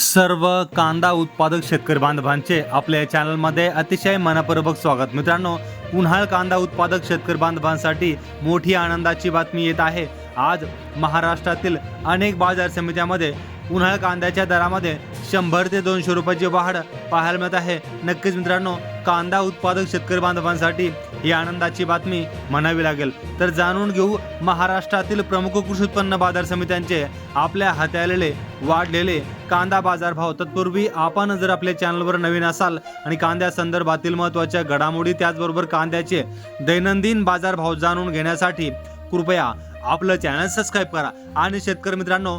सर्व कांदा उत्पादक शेतकरी बांधवांचे आपल्या चॅनलमध्ये अतिशय मनपूर्वक स्वागत. मित्रांनो उन्हाळ कांदा उत्पादक शेतकरी बांधवांसाठी मोठी आनंदाची बातमी येत आहे. आज महाराष्ट्रातील अनेक बाजार समित्यामध्ये उन्हाळ कांद्याच्या दरामध्ये शंभर ते दोनशे रुपयाची वाढ पाहायला मिळत आहे. नक्कीच मित्रांनो कांदा उत्पादक शेतकरी बांधवांसाठी ही आनंदाची बातमी म्हणावी लागेल. तर जाणून घेऊ महाराष्ट्रातील प्रमुख कृषी उत्पन्न बाजार समित्यांचे आपल्या हाताळलेले वाढलेले कांदा बाजार भाव तत्पूर्वी आपण जर आपल्या चॅनलवर नवीन असाल आणि कांद्या संदर्भातील महत्त्वाच्या घडामोडी त्याचबरोबर कांद्याचे दैनंदिन बाजार भाव जाणून घेण्यासाठी कृपया आपलं चॅनल सबस्क्राईब करा. आणि शेतकरी मित्रांनो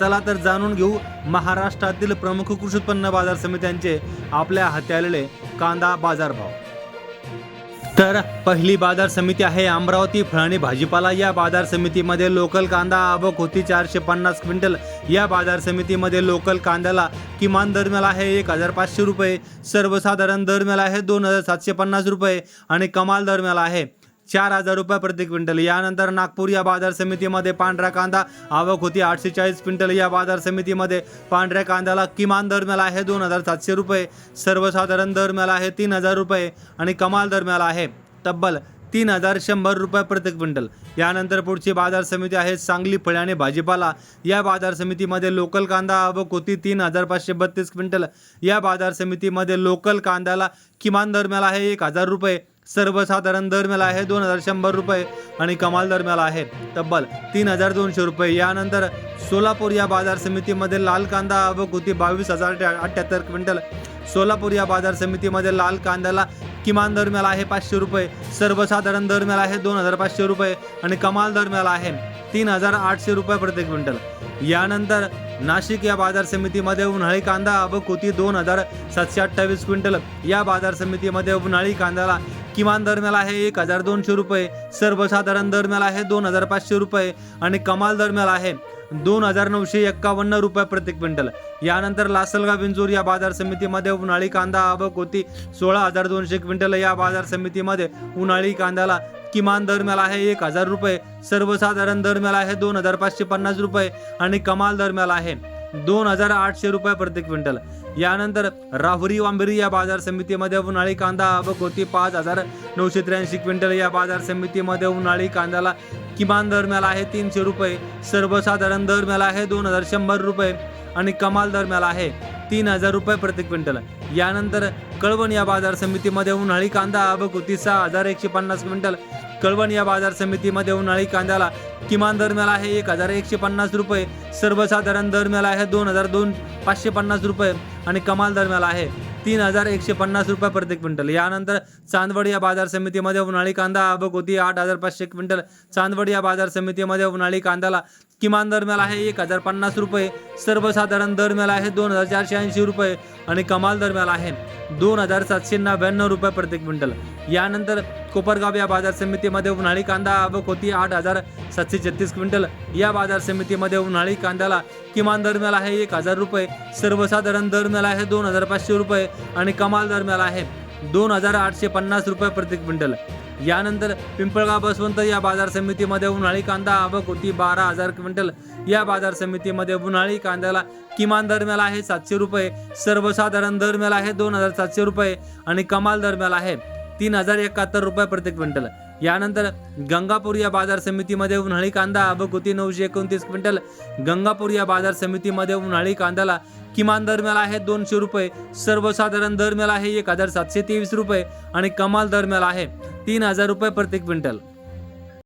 चला तर जाणून घेऊ महाराष्ट्रातील प्रमुख कृषी उत्पन्न बाजार समित्यांचे आपल्या हाती आलेले कांदा बाजारभाव. तर पहिली बाजार समिती आहे अमरावती. फळणी भाजीपाला या बाजार समितीमध्ये लोकल कांदा आवक होती चारशे पन्नास क्विंटल. या बाजार समितीमध्ये लोकल कांद्याला किमान दर मिळाला आहे एक हजार पाचशे रुपये. सर्वसाधारण दर मिळाला आहे दोन हजार सातशे पन्नास रुपये आणि कमाल दर मिळाला आहे चार हजार रुपये प्रति क्विंटल. यानंतर नागपूर या बाजार समितीमध्ये पांढरा कांदा आवक होती आठशे चाळीस क्विंटल. या बाजार समितीमध्ये पांढऱ्या कांद्याला किमान दर मिळाला आहे दोन हजार सातशे रुपये. सर्वसाधारण दर मिळाला आहे तीन हजार रुपये आणि कमाल दर मिळाला आहे तब्बल तीन हजार शंभर रुपये प्रति क्विंटल. यानंतर पुढची बाजार समिती आहे सांगली फळे आणि भाजीपाला. या बाजार समितीमध्ये लोकल कांदा आवक होती तीन हजार पाचशे बत्तीस क्विंटल. या बाजार समितीमध्ये लोकल कांद्याला किमान दर मिळाला आहे एक हजार रुपये. सर्वसाधारण दर आहे दोन हजार शंभर रुपये आणि कमाल दर आहे. तब्बल तीन हजार दोनशे रुपये. यानंतर सोलापूर या बाजार समितीमध्ये लाल कांदा व कुती बावीस हजार अठ्ठ्याहत्तर क्विंटल. सोलापूर या बाजार समितीमध्ये लाल कांद्याला किमान दर आहे पाचशे रुपये. सर्वसाधारण दर आहे दोन हजार पाचशे रुपये आणि कमाल दर आहे तीन हजार आठशे रुपये प्रति क्विंटल. यानंतर नाशिक या बाजार समितीमध्ये उन्हाळी कांदा व कोती दोन हजार सातशे अठ्ठावीस क्विंटल. या बाजार समितीमध्ये उन्हाळी कांद्याला किमान दर आहे एक हजार दोनशे रुपये सर्वसाधारण दर आहे दोन हजार पाचशे रुपये आणि कमाल दर आहे दोन हजार नऊशे एक्कावन्न रुपये प्रति क्विंटल. यानंतर लासलगाव विंजूर या बाजार समितीमध्ये उन्हाळी कांदा आवक होती. सोळा हजार दोनशे क्विंटल या बाजार समितीमध्ये उन्हाळी कांद्याला किमान दर आहे एक हजार रुपये सर्वसाधारण दर आहे दोन हजार पाचशे पन्नास रुपये आणि कमाल दर आहे दोन हजार आठशे रुपये प्रति क्विंटल. यानंतर राहुरी वांबरी या बाजार समितीमध्ये उन्हाळी कांदा व कोती पाच हजार नऊशे त्र्याऐंशी क्विंटल या बाजार समितीमध्ये उन्हाळी कांद्याला किमान दर मिळाला आहे तीनशे रुपये. सर्वसाधारण दर मिळाला आहे दोन हजार शंभर रुपये आणि कमाल दर मिळाला आहे. तीन हजार रुपये प्रति क्विंटल. यानंतर कळवण या बाजार समितीमध्ये उन्हाळी कांदा आवक होती सहा हजार एकशे पन्नास क्विंटल. कळवण या बाजार समितीमध्ये उन्हाळी कांद्याला किमान दर मिळाला आहे एक हजार एकशे पन्नास रुपये. सर्वसाधारण दर मिळाला आहे दोन हजार दोन पाचशे पन्नास रुपये आणि कमाल दर मिळाला आहे. तीन हजार एकशे पन्नास रुपये प्रति क्विंटल. यानंतर चांदवड या बाजार समितीमध्ये उन्हाळी कांदा आवक होती. आठ हजार पाचशे क्विंटल. चांदवड या बाजार समितीमध्ये उन्हाळी कांद्याला किमान दर मिळाला आहे एक हजार पन्नास रुपये. सर्वसाधारण दर मिळाला आहे दोन हजार चारशे ऐंशी रुपये आणि कमाल दर मिळाला आहे. दोन हजार सातशे नव्याण्णव रुपये प्रति क्विंटल. यानंतर कोपरगाव या बाजार समितीमध्ये उन्हाळी कांदा आवक होती आठ हजार सातशे छत्तीस क्विंटल. या बाजार समितीमध्ये उन्हाळी कांद्याला किमान दर मिळाला आहे एक हजार रुपये सर्वसाधारण दर मिळाला आहे दोन हजार पाचशे रुपये आणि कमाल दर मिळाला आहे दोन हजार आठशे पन्नास रुपये प्रति क्विंटल. यानंतर पिंपळगाव बसवंत या बाजार समितीमध्ये उन्हाळी कांदा आवक होती बारा हजार क्विंटल. या बाजार समितीमध्ये उन्हाळी कांद्याला किमान दर आहे सातशे रुपये सर्वसाधारण दर आहे दोन हजार सातशे रुपये आणि कमाल दर आहे तीन हजार एकाहत्तर रुपये प्रति क्विंटल. यानंतर गंगापूर या बाजार समितीमध्ये उन्हाळी कांदा आवक होती नऊशे एकोणतीस क्विंटल. गंगापूर या बाजार समितीमध्ये उन्हाळी कांद्याला किमान दर आहे दोनशे रुपये सर्वसाधारण दर आहे एक हजार सातशे तेवीस रुपये आणि कमाल दर आहे तीन हजार रुपये प्रति क्विंटल.